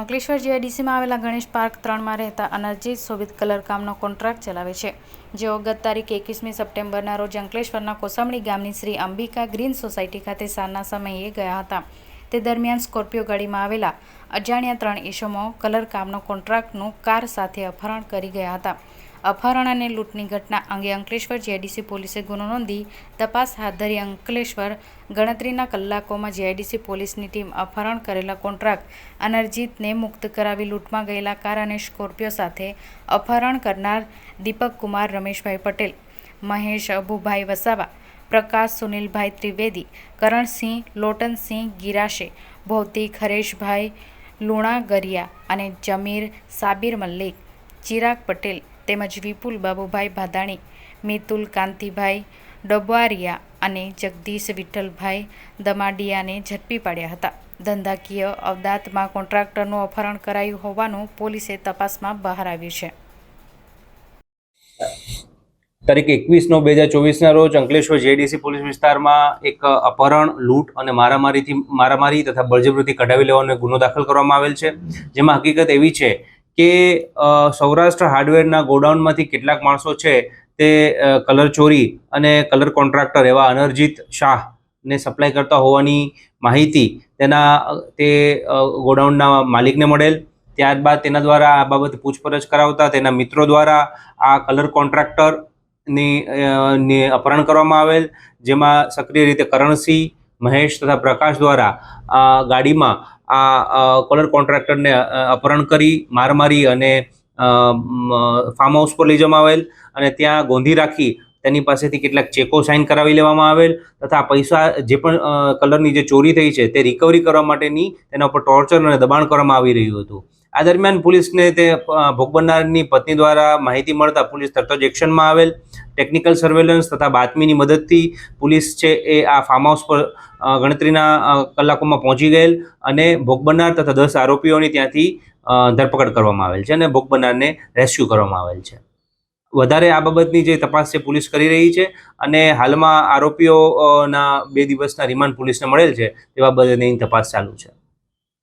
અંકલેશ્વર જીઆઈડીસીમાં આવેલા ગણેશ પાર્ક ત્રણમાં રહેતા અનરજીત શોભિત કલરકામનો કોન્ટ્રાક્ટ ચલાવે છે. જેઓ ગત તારીખ એકવીસમી સપ્ટેમ્બરના રોજ અંકલેશ્વરના કોસમણી ગામની શ્રી અંબિકા ગ્રીન સોસાયટી ખાતે સાંજના સમયે ગયા હતા. તે દરમિયાન સ્કોર્પિયો ગાડીમાં આવેલા અજાણ્યા ત્રણ ઈસમો કલરકામનો કોન્ટ્રાક્ટનું કાર સાથે અપહરણ કરી ગયા હતા. અપહરણ અને લૂંટની ઘટના અંગે અંકલેશ્વર જીઆઈડીસી પોલીસે ગુનો નોંધી તપાસ હાથ ધરી અંકલેશ્વર ગણતરીના કલાકોમાં જીઆઈડીસી પોલીસની ટીમ અપહરણ કરેલા કોન્ટ્રાક્ટ અનરજીતને મુક્ત કરાવી લૂંટમાં ગયેલા કાર અને સ્કોર્પિયો સાથે અપહરણ કરનાર દીપક કુમાર રમેશભાઈ પટેલ, મહેશ અભુભાઈ વસાવા, પ્રકાશ સુનિલભાઈ ત્રિવેદી, કરણસિંહ, લોટનસિંહ ગિરાશે, ભૌતિક હરેશભાઈ લુણાગરિયા અને જમીર સાબિર મલ્લિક, ચિરાગ પટેલ તેમજ વિપુલ બાબુભાઈ ભાદાણી, મિતુલ કાંતિભાઈ ડબવારિયા અને જગદીશ વિઠ્ઠલભાઈ દમાડિયાને ઝડપી પાડ્યા હતા. ધંધાકીય અવદાતમાં કોન્ટ્રાક્ટરનું અપહરણ કરાયું હોવાનું પોલીસે તપાસમાં બહાર આવ્યું છે. તારીખ એકવીસ નવ બે હજાર ચોવીસના રોજ અંકલેશ્વર જેડીસી પોલીસ વિસ્તારમાં એક અપહરણ, લૂંટ અને મારામારીથી, મારામારી તથા બળજબરીથી કઢાવી લેવાનો ગુનો દાખલ કરવામાં આવેલ છે. જેમાં હકીકત એવી છે કે સૌરાષ્ટ્ર હાર્ડવેરના ગોડાઉનમાંથી કેટલાક માણસો છે તે કલર ચોરી અને કલર કોન્ટ્રાક્ટર એવા અનર્જીત શાહને સપ્લાય કરતા હોવાની માહિતી તેના, તે ગોડાઉનના માલિકને મળેલ. ત્યારબાદ તેના દ્વારા આ બાબતે પૂછપરછ કરાવતા તેના મિત્રો દ્વારા આ કલર કોન્ટ્રાક્ટરની ને અપહરણ કરવામાં આવેલ. જેમાં સક્રિય રીતે કરણસિંહ, મહેશ તથા પ્રકાશ દ્વારા ગાડીમાં આ કલર કોન્ટ્રાક્ટરને અપહરણ કરી, માર મારી અને ફાર્મ હાઉસ પર લઈ જવામાં આવેલ અને ત્યાં ગોંધી રાખી તેની પાસેથી કેટલાક ચેકો સાઇન કરાવી લેવામાં આવેલ તથા પૈસા જે પણ કલરની જે ચોરી થઈ છે તે રિકવરી કરવા માટેની તેના ઉપર ટોર્ચર અને દબાણ કરવામાં આવી રહ્યું હતું. આ દરમિયાન પોલીસને તે ભોગ બનનારની પત્ની દ્વારા માહિતી મળતા પોલીસ તરત જ એક્શનમાં આવેલ. ટેકનિકલ સર્વેલન્સ તથા બાતમીની મદદથી પોલીસ છે એ આ ફાર્મ હાઉસ પર ગણતરીના કલાકોમાં પહોંચી ગયેલ અને ભોગ બનનાર તથા દસ આરોપીઓની ત્યાંથી ધરપકડ કરવામાં આવેલ છે અને ભોગ બનનારને રેસ્ક્યુ કરવામાં આવેલ છે. વધારે આ બાબતની જે તપાસ છે પોલીસ કરી રહી છે અને હાલમાં આરોપીઓના બે દિવસના રિમાન્ડ પોલીસને મળેલ છે તે બાબતની તપાસ ચાલુ છે.